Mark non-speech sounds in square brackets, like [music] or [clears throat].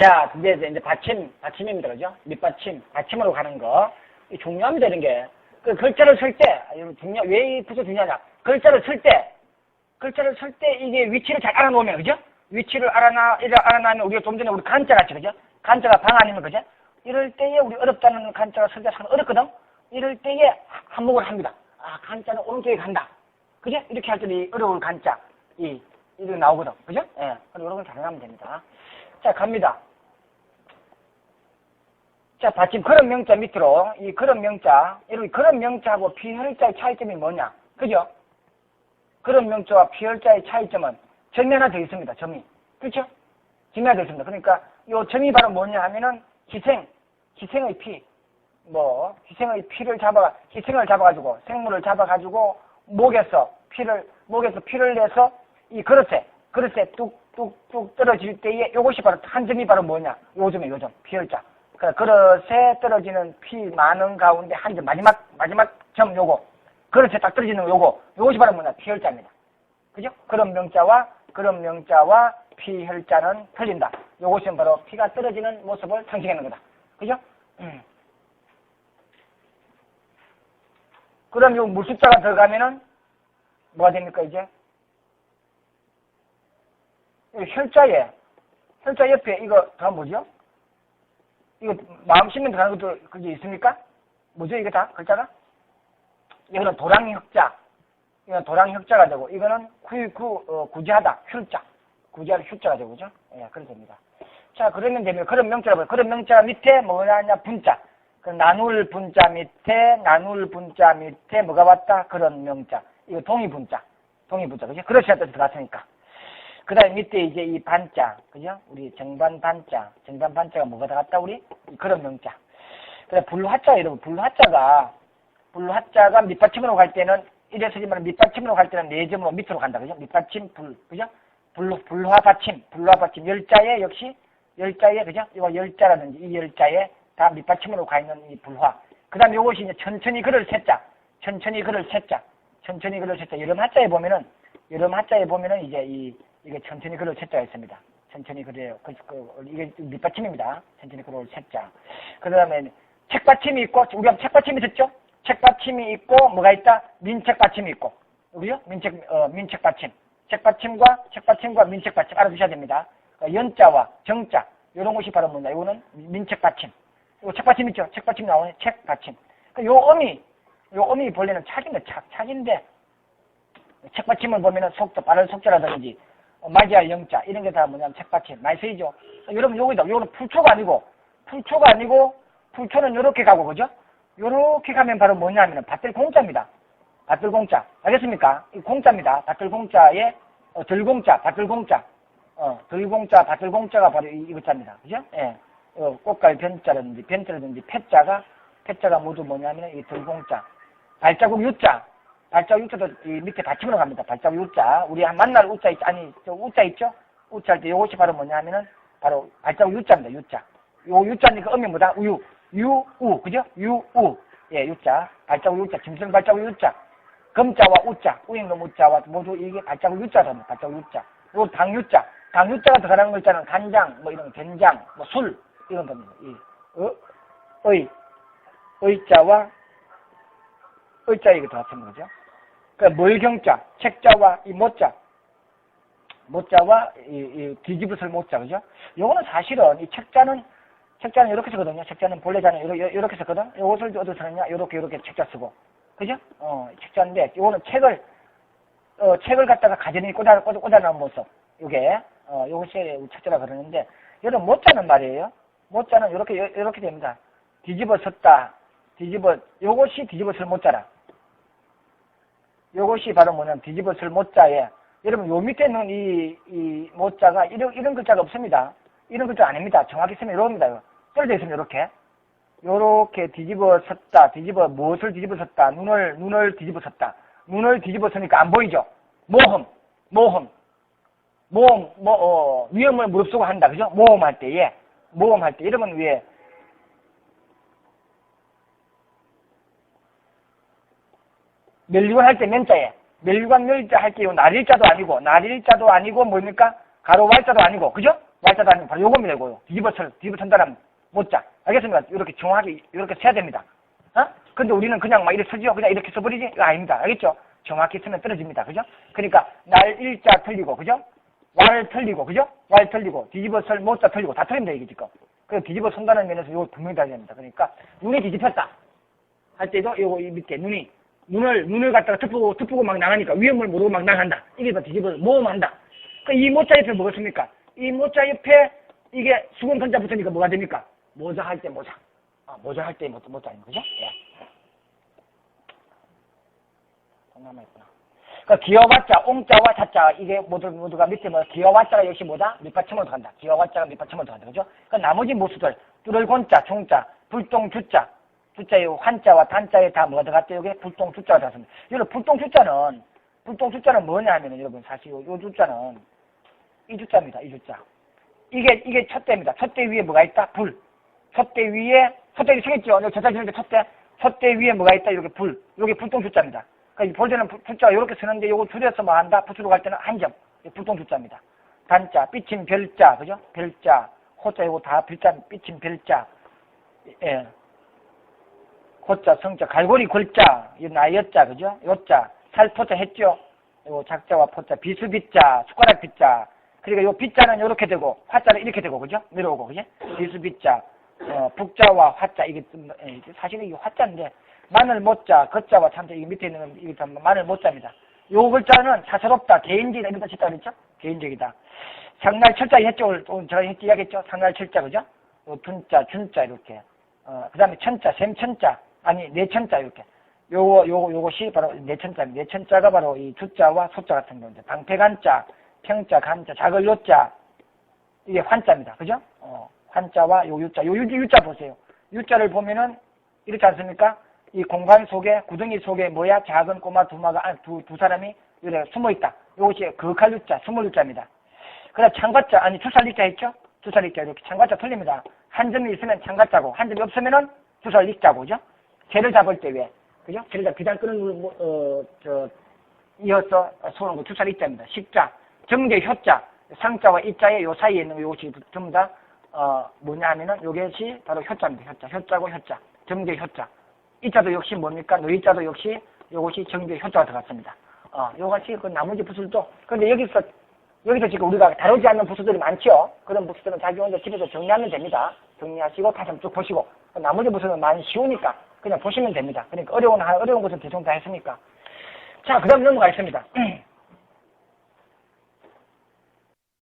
자, 이제, 이제 받침, 받침입니다. 그죠? 밑받침, 받침으로 가는 거. 이 중요합니다, 이런 게. 그 글자를 쓸 때, 중요, 왜 이 부서 중요하냐. 글자를 쓸 때, 글자를 쓸 때 이게 위치를 잘 알아놓으면, 그죠? 위치를 알아나, 이래 알아나면 우리가 좀 전에 우리 간자 같이, 그죠? 간자가 방 아니면, 그죠? 이럴 때에 우리 어렵다는 간자가 설자 참 어렵거든? 이럴 때에 한목을 합니다. 아, 간자는 오른쪽에 간다. 그죠? 이렇게 할때이 어려운 간자, 이, 이렇게 나오거든. 그죠? 예. 이런 건 잘하면 됩니다. 자, 갑니다. 자, 받침 그런 명자 밑으로 이 그런 명자, 여러분 그런 명자하고 피혈자의 차이점이 뭐냐? 그죠? 그런 명자와 피혈자의 차이점은 더 있습니다. 점이. 그렇죠? 더 있습니다. 그러니까 요 점이 바로 뭐냐 하면은 희생, 희생의 피, 뭐 희생의 피를 잡아 희생을 잡아가지고 생물을 잡아가지고 목에서 피를 목에서 피를 내서 이 그릇에 그릇에 뚝 뚝뚝 떨어질 때에 요것이 바로 한 점이 바로 뭐냐? 요점이 요점 피혈자. 그 그릇에 떨어지는 피 많은 가운데 한 점 마지막 마지막 점 요거 그릇에 딱 떨어지는 거 요거 요것이 바로 뭐냐 피혈자입니다. 그죠? 그런 명자와 그런 명자와 피혈자는 틀린다. 요것은 바로 피가 떨어지는 모습을 상징하는 거다. 그죠? 음. 그럼 요 물숫자가 들어가면은 뭐가 됩니까 이제? 이 혈자에 혈자 옆에 이거 다 뭐죠? 이거 마음 심면 들어가는 것도 그게 있습니까? 뭐죠 이게 다 글자가? 이거는 도랑 혁자 이건 도랑 혁자가 되고 이거는 구, 구, 어, 구제하다 혈자 구제할 혈자가 되고 그죠? 예, 그래 됩니다. 자 그러면 되면 그런 명자라고 해요. 그런 명자 밑에 뭐냐 냐 분자 그 나눌 분자 밑에 나눌 분자 밑에 뭐가 왔다? 그런 명자 이거 동의 분자 동의 분자 그죠? 그렇지 않다 들어갔으니까 그 다음에 밑에 이제 이 반자, 그죠? 우리 정반 반자, 정반 반자가 뭐가 들어갔다, 우리? 그런 명자. 그 다음에 불화자, 여러분, 불화자가, 불화자가 밑받침으로 갈 때는, 이래 서지만 밑받침으로 갈 때는 네 점으로 밑으로 간다, 그죠? 밑받침, 불, 그죠? 불, 불화받침, 불화받침, 열자에 역시, 열자에, 그죠? 이거 열자라든지 이 열자에 다 밑받침으로 가 있는 이 불화. 그 다음에 요것이 이제 천천히 글을 셋자, 천천히 글을 셋자, 천천히 글을 셋자. 여름 하자에 보면은, 여름 하자에 보면은 이제 이, 이게 천천히 글을 셋자가 있습니다. 천천히 글이에요. 그, 그, 이게 밑받침입니다. 천천히 글을 셋자. 그 다음에 책받침이 있고, 우리가 책받침이 있었죠? 책받침이 있고, 뭐가 있다? 민책받침이 있고. 우리요? 민책, 어, 민책받침. 책받침과, 책받침과 민책받침 알아두셔야 됩니다. 그 연자와 정자, 이런 것이 바로 뭐냐? 이거는 민책받침. 이거 책받침 있죠? 책받침 나오는 책받침. 그요 어미, 요 어미 본래는 착인데, 착, 착인데, 책받침을 보면은 속도, 빠른 속도라든지, 어, 맞이할 영자 이런 게 다 뭐냐면 책받침 쓰이죠. 여러분 요거다. 요거는 풀초가 아니고 풀초가 아니고 풀초는 요렇게 가고 그죠? 요렇게 가면 바로 뭐냐면은 밭들 공자입니다. 밭들 공자 알겠습니까? 이 공자입니다. 밭들 공자에 어, 들공자 밭들 공자 어, 들공자 밭들 공자가 바로 이, 이것자입니다. 그죠? 예. 어, 꽃갈 변자라든지 변자라든지 패자가 패자가 모두 뭐냐면 이 들공자 발자국 유자 발자국 우자도 이 밑에 받침으로 갑니다. 발자국 우자. 우리 한 만날 우자 있죠? 아니, 저 우자 있죠? 우자 할 때 요것이 바로 뭐냐면은 바로 발자국 유자입니다. 유자. 요 유자니까 음이 뭐다? 우유. 유, 우. 그죠? 유, 우. 예, 유자. 발자국 유자. 짐승 발자국 유자. 금자와 우자. 우행놈 우자와 모두 이게 발자국 유자랍니다. 발자국 유자. 요 당유자. 당유자가 들어가는 거 있잖아요. 간장, 뭐 이런 된장, 뭐 술. 이런 겁니다. 이, 어, 의. 의자와 의자 이거 다 같은 거죠. 그 멀경자, 책자와 이 모자, 모자와 이, 이 뒤집어설 모자, 그죠? 요거는 사실은 이 책자는 책자는 이렇게 쓰거든요. 책자는 본래 자는 이렇게, 이렇게 쓰거든. 요것을 어디서 쓰느냐? 이렇게 이렇게 책자 쓰고, 그죠? 어 책자인데 요거는 책을 어 책을 갖다가 가전히 꽂아 꽂아 꽂아놓은 모습. 요게 어 요것이 책자라 그러는데 여러분 모자는 말이에요. 모자는 이렇게 이렇게 됩니다. 뒤집어 섰다. 뒤집어 요것이 뒤집어 쓸 모자라. 요것이 바로 뭐냐면 뒤집어 쓸 모자에 여러분 요 밑에 있는 이, 이 모자가 이런, 이런 글자가 없습니다. 이런 글자 아닙니다. 정확히 쓰면 이럽니다. 떨어져 있으면 이렇게. 요렇게 뒤집어 섰다. 뒤집어 무엇을 뒤집어 섰다. 눈을 눈을 뒤집어 섰다. 눈을 뒤집어 서니까 안 보이죠. 모험, 모험, 모험, 뭐 어, 위험을 무릅쓰고 한다. 그죠? 모험할 때에 모험할 때 이러면 왜 멸류관 할 때 면자에 멸류관 멸자 할때요 날일자도 아니고 날일자도 아니고 뭡니까 가로 Y자도 아니고 그죠? Y자도 아니면 바로 요겁니다, 이거요. 뒤집어 쳐, 뒤집어 천다는 못자. 알겠습니까? 이렇게 정확하게, 이렇게 써야 됩니다. 어? 근데 우리는 그냥 막 이렇게 쓰죠? 그냥 이렇게 써버리지? 이거 아닙니다. 알겠죠? 정확히 쓰면 떨어집니다. 그죠? 그러니까, 날 일자 틀리고, 그죠? 왈 틀리고, 그죠? 왈 틀리고, 뒤집어 설 못자 틀리고, 다 틀립니다, 이게 지금. 그래서 뒤집어 선다는 면에서 이거 분명히 다야 됩니다. 그러니까, 눈이 뒤집혔다. 할 때도 요거 이 밑에 눈이, 눈을, 눈을 갖다가 덮고, 덮고 막 나가니까 위험을 모르고 막 나간다. 이게 다 뒤집어 모험한다. 그 이 모자 옆에 뭐가 습니까? 이 모자 옆에 이게 수건 선자 붙으니까 뭐가 됩니까? 모자 할 때 모자. 아, 모자 할 때 모자, 모자 아닌 거죠? 예. 또 남아있구나. 그 기어와자, 옹자와 자자 이게 모두 모두가 밑에 뭐 기어와자가 역시 뭐다? 밑받침으로 들어간다. 기어와자가 밑받침으로 들어간다. 그죠? 그 나머지 모수들 뚫을 곤자, 종자, 불똥 주자, 주자의 환자와 단자에 다 뭐가 들어갔죠? 여기 불똥 주자가 들어갔습니다. 여러분 불똥 주자는 불똥 주자는 뭐냐 하면은 여러분 사실 요, 요 주자는 이 주자입니다. 이 주자. 이게 이게 첫대입니다. 첫대 위에 뭐가 있다? 불. 첫대 위에 첫대 생겼죠? 여기 저자 지는데 첫대. 첫대 위에 뭐가 있다? 이렇게 불. 여기 불똥 주자입니다. 그러니까 볼 때는 불- 불자 이렇게 쓰는데 요거 줄여서 뭐 한다? 붙으러 갈 때는 한 점. 불똥 주자입니다. 단자, 삐친 별자, 그죠? 별자, 호자 이거 다 별자, 삐친 별자. 예. 고자, 성자, 갈고리 골자, 이 나이였자, 그죠? 요자, 살포자 했죠? 요 작자와 포자, 비수비자, 숟가락 비자. 그러니까 요 비자는 이렇게 되고, 화자는 이렇게 되고, 그죠? 내려오고, 그죠? 비수비자, 어, 북자와 화자, 이게 이게 사실은 이게 화자인데, 마늘 못자, 겉자와 참자, 이게 밑에 있는 건 이게 다 마늘 못자입니다. 요 글자는 사사롭다, 개인적이다, 이렇다 쳤다 그랬죠? 개인적이다. 상날 철자 했죠? 오늘 제가 했- 이야기했죠? 상날 철자, 그죠? 요 둔자, 준자, 이렇게. 어, 그 다음에 천자, 셈천자, 아니, 내천자, 이렇게. 요거, 요거, 요것이 바로 내천자입니다. 내천자가 바로 이 주자와 소자 같은 건데, 방패간자, 평자, 간자, 작을 요자, 이게 환자입니다. 그죠? 어, 환자와 요 유자, 요 유, 유자 보세요. 유자를 보면은, 이렇지 않습니까? 이 공간 속에, 구덩이 속에 뭐야? 작은 꼬마 두마가, 아니, 두, 두 사람이 이렇게 숨어 있다. 요것이 그칼 유자, 스몰 유자입니다. 그다음 창가자, 아니, 주살 리자 했죠? 주살 리자, 이렇게 창가자 틀립니다. 한 점이 있으면 창가자고, 한 점이 없으면은 주살 리자고, 그죠? 개를 잡을 때 왜? 그죠? 개를 잡, 비단 끄는 어, 저, 이어서 소는 거 주살 리자입니다. 식자, 정제 효자, 상자와 이자의 요 사이에 있는 요것이 전부 다, 어, 뭐냐 하면은 요것이 바로 효자입니다. 효자. 효자고 효자. 정제 효자. 이자도 역시 뭡니까? 노이자도 역시 요것이 정제 효자가 들어갔습니다. 어, 요같이 그 나머지 부술도, 근데 여기서, 여기서 지금 우리가 다루지 않는 부수들이 많죠? 그런 부수들은 자기 혼자 집에서 정리하면 됩니다. 정리하시고 다시 한번 쭉 보시고. 그 나머지 부수는 많이 쉬우니까 그냥 보시면 됩니다. 그러니까 어려운, 어려운 것은 대충 다 했으니까. 자, 그 다음 넘어가겠습니다. [clears throat]